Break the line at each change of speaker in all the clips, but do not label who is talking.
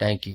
Thank you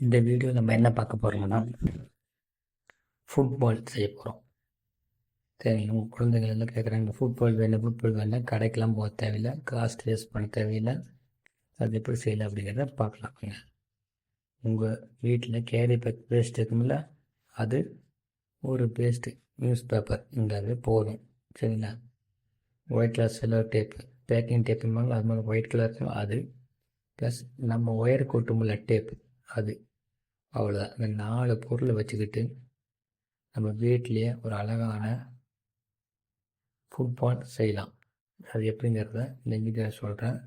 இந்த video நம்ம என்ன பார்க்க போகிறோம்னா ஃபுட்பால் செய்ய போகிறோம் சரி உங்கள் குழந்தைகள் எல்லாம் கேட்குறாங்க ஃபுட்பால் வேணும் ஃபுட்பால் வேணும். கடைக்கெல்லாம் போக தேவையில்லை. காஸ்ட் வேஸ்ட் பண்ண தேவையில்லை. அது எப்படி செய்யலாம் அப்படிங்கிறத பார்க்கலாம்ங்க உங்கள் வீட்டில் கேரி பேக் பேஸ்ட் இருக்குமில்ல அது ஒரு பேஸ்ட்டு நியூஸ் பேப்பர் இருந்தாவே போதும். சரிங்களா? White colour cello tape packing டேப்புமாங்க அது மாதிரி ஒயிட் கலர் அது ப்ளஸ் நம்ம ஒயர் கொட்டும்ல டேப்பு அது அவ்வளோதான் இந்த நாலு பொருளை வச்சுக்கிட்டு நம்ம வீட்லேயே ஒரு அழகான ஃபுட்பால் செய்யலாம். அது எப்படிங்கிறத இந்த சொல்கிறேன்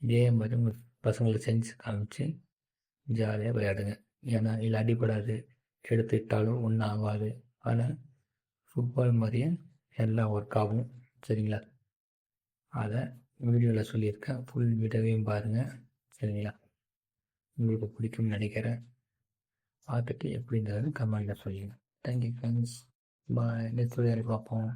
இதே மாதிரி உங்கள் பசங்களுக்கு செஞ்சு காமிச்சு ஜாலியாக விளையாடுங்க. ஏன்னா இதில் அடிபடாது. எடுத்துக்கிட்டாலும் ஒன்றும் ஆகாது. ஆனால் ஃபுட்பால் மாதிரியே எல்லாம் ஒர்க் ஆகும். சரிங்களா? அதை வீடியோவில் சொல்லியிருக்கேன். ஃபுல் வீடியோவையும் பாருங்கள் சரிங்களா? உங்களுக்கு பிடிக்கும்னு நினைக்கிறேன். பார்த்துட்டு எப்படின்றது கமெண்ட்டில் சொல்லுங்கள் தேங்க்யூ ஃப்ரெண்ட்ஸ் பாய் நெக்ஸ்ட் வீடியோவில் பார்ப்போம்.